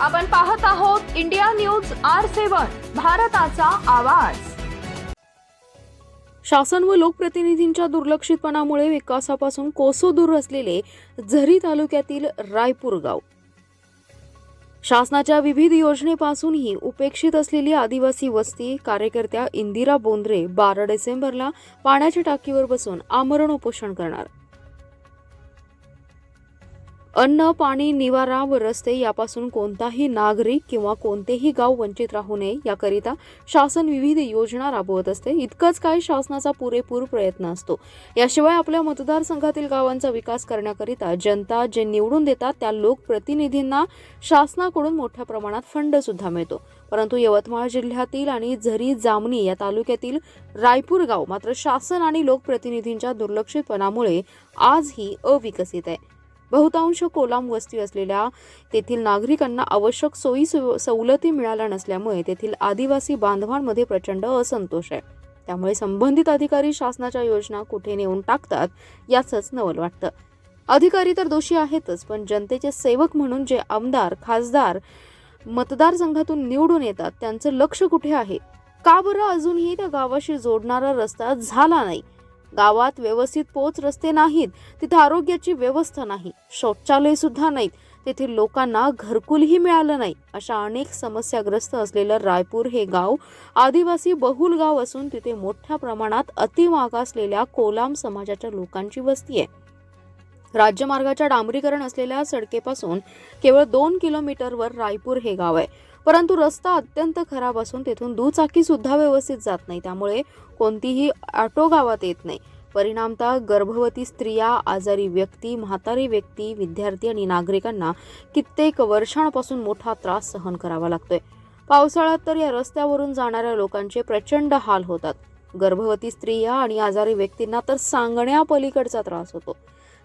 आपण पाहत आहोत इंडिया न्यूज आर सेवन भारताचा आवाज. शासन व लोकप्रतिनिधींच्या दुर्लक्षितपणामुळे विकासापासून कोसो दूर असलेले झरी तालुक्यातील रायपूर गाव. शासनाच्या विविध योजनेपासूनही उपेक्षित असलेली आदिवासी वस्ती कार्यकर्त्या इंदिरा बोंद्रे बारा डिसेंबरला पाण्याच्या टाकीवर बसून आमरण उपोषण करणार. अन्न पाणी निवारा व रस्ते यापासून कोणताही नागरिक किंवा कोणतेही गाव वंचित राहू नये. याकरिता शासन विविध योजना राबवत असते. इतकंच काय शासनाचा पुरेपूर प्रयत्न असतो. याशिवाय आपल्या मतदारसंघातील गावांचा विकास करण्याकरिता जनता जे निवडून देतात त्या लोकप्रतिनिधींना शासनाकडून मोठ्या प्रमाणात फंड सुद्धा मिळतो. परंतु यवतमाळ जिल्ह्यातील आणि झरी जामणी या तालुक्यातील रायपूर गाव मात्र शासन आणि लोकप्रतिनिधींच्या दुर्लक्षितपणामुळे आजही अविकसित आहे. बहुतांश कोलाम वस्ती असलेल्या तेथील नागरिकांना आवश्यक सोयी सवलती मिळाल्या नसल्यामुळे तेथील आदिवासी बांधवांमध्ये प्रचंड असंतोष आहे. त्यामुळे संबंधित अधिकारी शासनाच्या योजना कुठे नेऊन टाकतात याचंच नवल वाटतं. अधिकारी तर दोषी आहेतच पण जनतेचे सेवक म्हणून जे आमदार खासदार मतदारसंघातून निवडून येतात त्यांचं लक्ष कुठे आहे? का बरं अजूनही त्या गावाशी जोडणारा रस्ता झाला नाही? गावात व्यवस्थित पोच रस्ते नाहीत तिथं आरोग्याची व्यवस्था नाही शौचालय सुद्धा नाहीत. तेथील लोकांना घरकुलही मिळालं नाही. अशा अनेक समस्याग्रस्त असलेलं रायपूर हे गाव आदिवासी बहुल गाव असून तिथे मोठ्या प्रमाणात अतिमागासलेल्या कोलाम समाजाच्या लोकांची वस्ती आहे. राज्यमार्गाच्या डांबरीकरण असलेल्या सडकेपासून केवळ दोन किलोमीटरवर रायपूर हे गाव आहे. परंतु रस्ता अत्यंत खराब असून तेथून दुचाकी सुद्धा व्यवस्थित जात नाही. त्यामुळे कोणतीही ऑटो गावात येत नाही. परिणामतः गर्भवती स्त्रिया आजारी व्यक्ती म्हातारी व्यक्ती विद्यार्थी आणि नागरिकांना कित्येक वर्षांपासून मोठा त्रास सहन करावा लागतोय. पावसाळ्यात तर या रस्त्यावरून जाणाऱ्या लोकांचे प्रचंड हाल होतात. गर्भवती स्त्रिया आणि आजारी व्यक्तींना तर सांगण्यापलीकडचा त्रास होतो.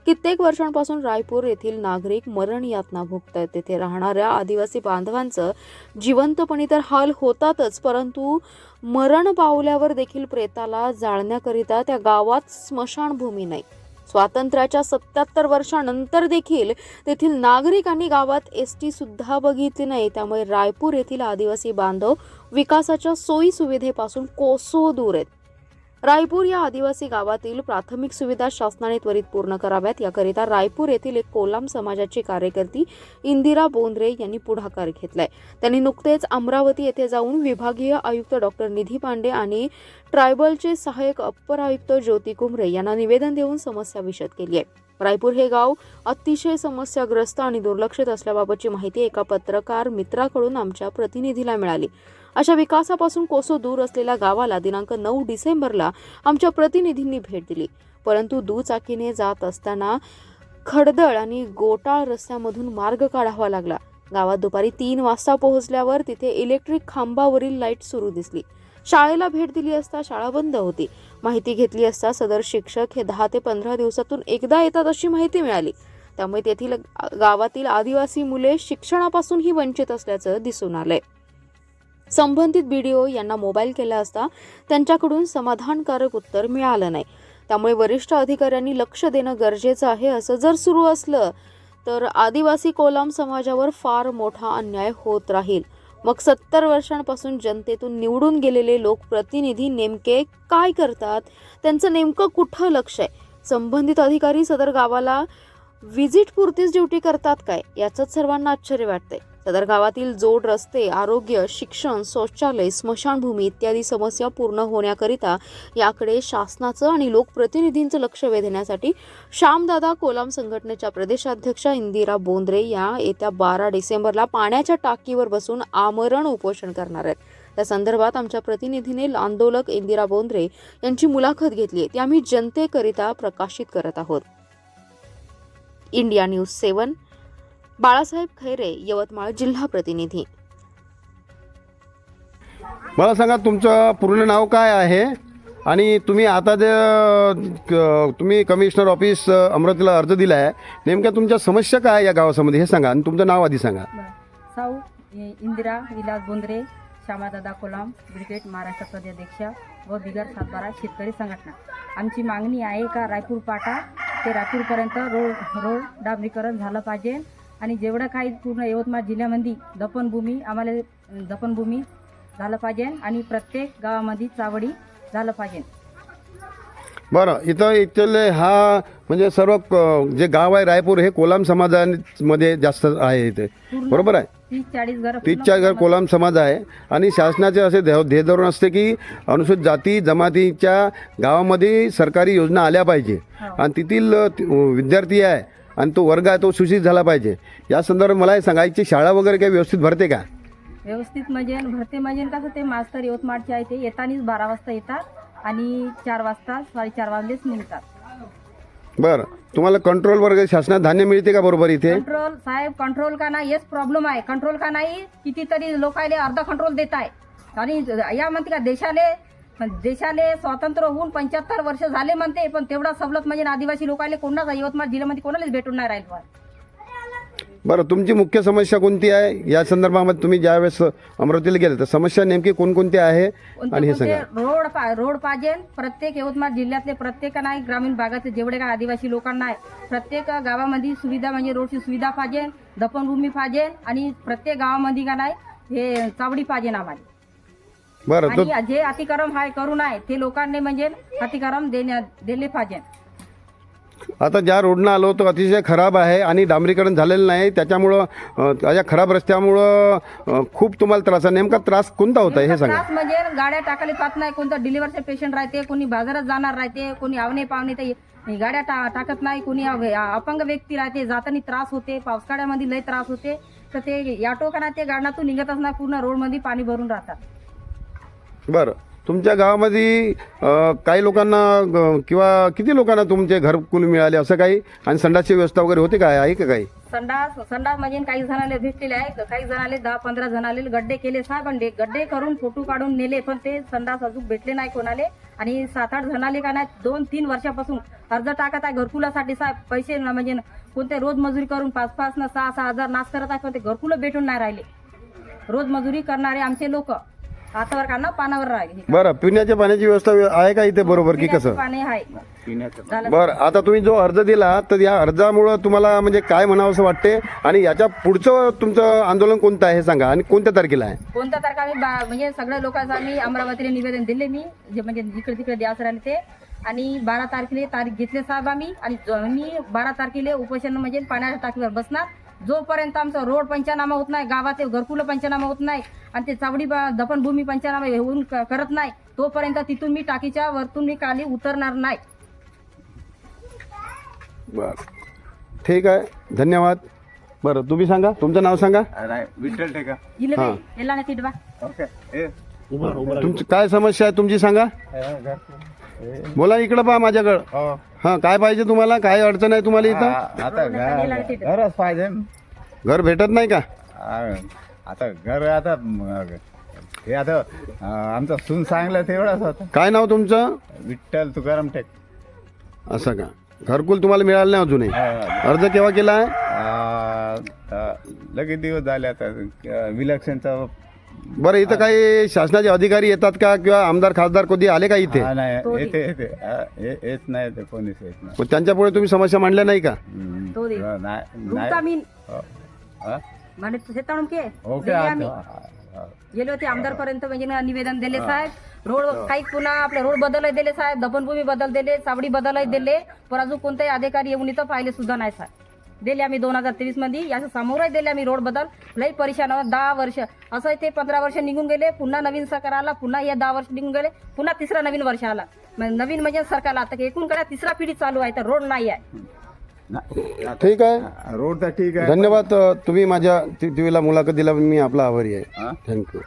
कित्येक वर्षांपासून रायपूर येथील नागरिक मरण यातना भोगत आहेत तेथे राहणाऱ्या आदिवासी बांधवांचं जिवंतपणी तर हाल होतातच परंतु मरण पावल्यावर देखील प्रेताला जाळण्याकरिता त्या गावात स्मशानभूमी नाही. स्वातंत्र्याच्या सत्याहत्तर वर्षानंतर देखील तेथील नागरिकांनी गावात एस टी सुद्धा बघितली नाही. त्यामुळे रायपूर येथील आदिवासी बांधव विकासाच्या सोयी सुविधेपासून कोसो दूर आहेत. रायपूर या आदिवासी गावातील प्राथमिक सुविधा शासनाने त्वरित पूर्ण कराव्यात. याकरिता रायपूर येथील एक कोलाम समाजाची कार्यकर्ती इंदिरा बोंद्रे यांनी पुढाकार घेतलाय. त्यांनी नुकतेच अमरावती येथे जाऊन विभागीय आयुक्त डॉक्टर निधी पांडे आणि ट्रायबलचे सहाय्यक अप्पर आयुक्त ज्योती कुमरे यांना निवेदन देऊन समस्या विषद केली आहे. रायपूर हे गाव अतिशय समस्याग्रस्त आणि दुर्लक्षित असल्याबाबतची माहिती एका पत्रकार मित्राकडून आमच्या प्रतिनिधीला मिळाली. अशा विकासापासून कोसो दूर असलेल्या गावाला दिनांक नऊ डिसेंबरला आमच्या प्रतिनिधींनी भेट दिली. परंतु दुचाकीने जात असताना खडदळ आणि गोटाळ रस्त्यामधून मार्ग काढावा लागला. गावात दुपारी तीन वाजता पोहोचल्यावर तिथे इलेक्ट्रिक खांबावरील लाइट सुरू दिसली. शाळेला भेट दिली असता शाळा बंद होती. माहिती घेतली असता सदर शिक्षक हे दहा ते पंधरा दिवसातून एकदा येतात अशी माहिती मिळाली. त्यामुळे तेथील गावातील आदिवासी मुले शिक्षणापासूनही वंचित असल्याचं दिसून आलंय. संबंधित बीडीओ यांना मोबाईल केला असता त्यांच्याकडून समाधानकारक उत्तर मिळालं नाही. त्यामुळे वरिष्ठ अधिकाऱ्यांनी लक्ष देणं गरजेचं आहे असं जर सुरू असलं तर आदिवासी कोलाम समाजावर फार मोठा अन्याय होत राहील. मग सत्तर वर्षांपासून जनतेतून निवडून गेलेले लोकप्रतिनिधी नेमके काय करतात? त्यांचं नेमकं कुठं लक्ष आहे? संबंधित अधिकारी सदर गावाला व्हिजिट पुरतीच ड्युटी करतात काय? याचंच सर्वांना आश्चर्य वाटतंय. सदर गावातील जोड रस्ते आरोग्य शिक्षण शौचालय स्मशानभूमी इत्यादी समस्या पूर्ण होण्याकरिता याकडे शासनाचं आणि लोकप्रतिनिधींचं लक्ष वेधण्यासाठी श्यामदादा कोलाम संघटनेच्या प्रदेशाध्यक्षा इंदिरा बोंद्रे या येत्या बारा डिसेंबरला पाण्याच्या टाकीवर बसून आमरण उपोषण करणार आहेत. त्या संदर्भात आमच्या प्रतिनिधीने आंदोलक इंदिरा बोंद्रे यांची मुलाखत घेतली आहे. ती आम्ही जनतेकरिता प्रकाशित करत आहोत. India news seven Balasaheb Khaire Yavatmal जिल्हा प्रतिनिधी. मला सांगा तुमचं पूर्ण नाव काय आहे? आणि तुम्ही आता जे क- तुम्ही कमिशनर ऑफिस अ, अमरावतीला अर्ज दिला आहे नेमक्या तुमच्या समस्या काय आहे या गावासंबंधी हे सांगा आणि तुमचं नाव आधी सांगा. साऊ इंदिरा विलास बोंद्रे श्यामादादा कोलाम ब्रिगेड महाराष्ट्र प्रदेशाध्यक्षा व बिगर सातबारा शेतकरी संघटना. आमची मागणी आहे का रायपूर पाटा ते रायपूरपर्यंत रोड रोड डांबरीकरण झालं पाहिजे. आणि जेवढं काही पूर्ण यवतमाळ जिल्ह्यामध्ये दफनभूमी आम्हाला दफनभूमी झालं पाहिजे आणि प्रत्येक गावामध्ये चावडी झालं पाहिजे. बरं इथं इथले हा म्हणजे सर्व क- जे गाव आहे रायपूर हे कोलाम समाजामध्ये जास्त आहे इथे. बरोबर आहे? तीस चाळीस घर तीसच्या घर कोलाम समाज आहे. आणि शासनाचे असे ध्येय ध्येय धोरण असते की अनुसूचित जाती जमातीच्या गावामध्ये सरकारी योजना आल्या पाहिजे. आणि तेथील अ, ति- विद्यार्थी आहे आणि तो वर्ग आहे तो सुशिक्षित झाला पाहिजे. या संदर्भात मला हे सांगायची शाळा वगैरे काही व्यवस्थित भरते का? व्यवस्थित म्हणजे भरते म्हणजे कसं ते मास्तर यवतमाळचे आहे ते येतानीच बारा वाजता येतात आणि चार वाजता साडेचार वाजलेच निघतात. बरं. तुम्हाला कंट्रोल वगैरे शासनात धान्य मिळते का बरोबर इथे? कंट्रोल साहेब कंट्रोल का नाही हेच प्रॉब्लेम आहे. कंट्रोल का नाही कितीतरी लोकांना अर्धा कंट्रोल देत आहे आणि या म्हणते का देशाले देशाले स्वातंत्र्य होऊन पंच्याहत्तर वर्ष झाले म्हणते पण तेवढा सवलत म्हणजे आदिवासी लोकांना कोणाच यवतमाळ जिल्ह्यामध्ये कोणालाच भेटून नाही राहील. बरं तुमची मुख्य समस्या कोणती आहे? या संदर्भामध्ये तुम्ही ज्यावेळेस अमरावतीला गेले तर समस्या नेमकी कोणकोणत्या आहे आणि हे सांगा रोड पा- रोड पाहिजे प्रत्येक यवतमाळ जिल्ह्यातले प्रत्येकांना आहे, ग्रामीण भागातले जेवढे काय आदिवासी लोकांना आहे प्रत्येक गावामध्ये सुविधा म्हणजे रोडची सुविधा पाहिजे दफनभूमी पाहिजे आणि प्रत्येक गावामध्ये का नाही हे चावडी पाहिजे आम्हाला. बरं तो आणि जे अतिक्रम हाय करू नये ते लोकांनी म्हणजे अतिक्रम देण्या दिले पाहिजे. आता ज्या रोडनं आलो तो अतिशय खराब आहे आणि डांबरीकरण झालेलं नाही. त्याच्यामुळं अ, या खराब रस्त्यामुळं अ, खूप तुम्हाला त्रास आहे. नेमका त्रास कोणता होता हे सांगा. त्रास म्हणजे गाड्या टाकायला पाहत नाही कोणतं डिलिव्हरचे पेशंट राहते कोणी बाजारात जाणार राहते कोणी आवणे पावणे ते गाड्या टा टाकत नाही कोणी अव- अपंग व्यक्ती राहते जाताना त्रास होते पावसाळ्यामध्ये लय त्रास होते. तर ते ऑटो का ते गाड्यातून निघतच नाही पूर्ण रोडमध्ये पाणी भरून राहतात. बरं. तुमच्या गावामध्ये अ, काही लोकांना ग- किंवा किती लोकांना तुमचे घरकुल मिळाले? असं काही? आणि संडासची व्यवस्था वगैरे होते काय आहे का काही? संडास संडास म्हणजे काही जणाले भेटलेले आहे काही जणाले दहा पंधरा जणाले गड्डे केले सहा गंडे गड्डे करून फोटो काढून नेले पण ते संडास अजून भेटले नाही कोणाले. आणि सात आठ जणाले का नाही दोन तीन वर्षापासून अर्ज टाकत आहे घरकुलासाठी साहेब. पैसे न- म्हणजे कोणते रोज मजुरी करून पाच पाच ना सहा सहा हजार नाश करत आहे पण ते घरकुलं भेटून नाही राहिले. रोज मजुरी करणारे आमचे लोक. हातावर पानावर बरं पिण्याच्या पाण्याची व्यवस्था आहे का इथे बरोबर की कसं? पाणी आहे. झालं. बरं आता तुम्ही जो अर्ज दिला तर या अर्जामुळं तुम्हाला म्हणजे काय म्हणावं असं वाटते? आणि याच्या पुढचं तुमचं आंदोलन कोणतं आहे हे सांगा. आणि कोणत्या तारखेला आहे? कोणत्या तारखा? आम्ही बा- म्हणजे सगळ्या लोकांचं आम्ही अमरावतीला निवेदन दिले मी. जे म्हणजे इकडे तिकडे द्यायचं राहिले ते. आणि बारा तारखेला तारीख घेतले साहेब आम्ही. आणि ज- मी बारा तारखेला उपोषण म्हणजे पाण्याच्या टाकीवर बसणार. जोपर्यंत आमचा रोड पंचनामा होत नाही गावात घरकुलं पंचनामा होत नाही आणि ते चावडी बा- दफनभूमी पंचनामा होऊन करत नाही तोपर्यंत तिथून मी टाकीच्या वरतून मी खाली उतरणार नाही. बरं. ठीक आहे. धन्यवाद. बरं तुम्ही सांगा. तुमचं नाव सांगा. नाही विठ्ठल ठेका. इले ओके ए तुमची काय समस्या आहे तुमची सांगा. बोला इकडं पहा माझ्याकडं. हो. हां काय पाहिजे तुम्हाला? काय अडचण आहे तुम्हाला इथं? आ- आता घर घरच पाहिजे. घर भेटत नाही का? आ- आता घर आता म- हे आता आ, आमचं सून सांगलं तेवढंच होतं. काय नाव तुमचं? विठ्ठल तुकाराम टेक. असं का? घरकुल तुम्हाला मिळालं नाही अजूनही? आ, अर्ज केव्हा केला आहे? आ, लगेच दिवस झाले आता विलक्षणचा बरं इथं काही शासनाचे अधिकारी येतात का? किंवा आमदार खासदार कधी आले का इथे? हा, नाही तो दे. येते येते. आ, ये- येत नाही ते कोणीच येत नाही. मग त्यांच्यापुढे तुम्ही समस्या मांडल्या नाही का? हम्म. तो दे. हा, नाही रूपा नाही. मीन. हो. हा? म्हणजे शेताळून के? ओके दिले आता- आम्ही हा, हा. गेले होते आमदार पर्यंत म्हणजे ना निवेदन दिले साहेब. रोड काही पुन्हा आपले रोड बदल दिले साहेब. दफनभूमी बदल दिले चावडी बदल दिले. पण अजून कोणताही अधिकारी येऊन इथं पाहिले सुद्धा नाही साहेब. दिले आम्ही दोन हजार तेवीसमध्ये. याच्या समोरच दिले आम्ही रोड बदल. लई परेशान आहोत. दहा वर्ष. असं ते पंधरा वर्ष निघून गेले. पुन्हा नवीन सरकार आला. पुन्हा या दहा वर्ष निघून गेले. पुन्हा तिसरा नवीन वर्ष आला. नवीन म्हणजे सरकार आता एकूण कडा तिसरा पिढी चालू आहे. तर रोड नाही आहे. ना- ठीक आहे. रोड तर ठीक आहे धन्यवाद. तुम्ही माझ्या टी व्हीला मुलाखत दिला मी आपला आभारी आहे. हा? थँक्यू?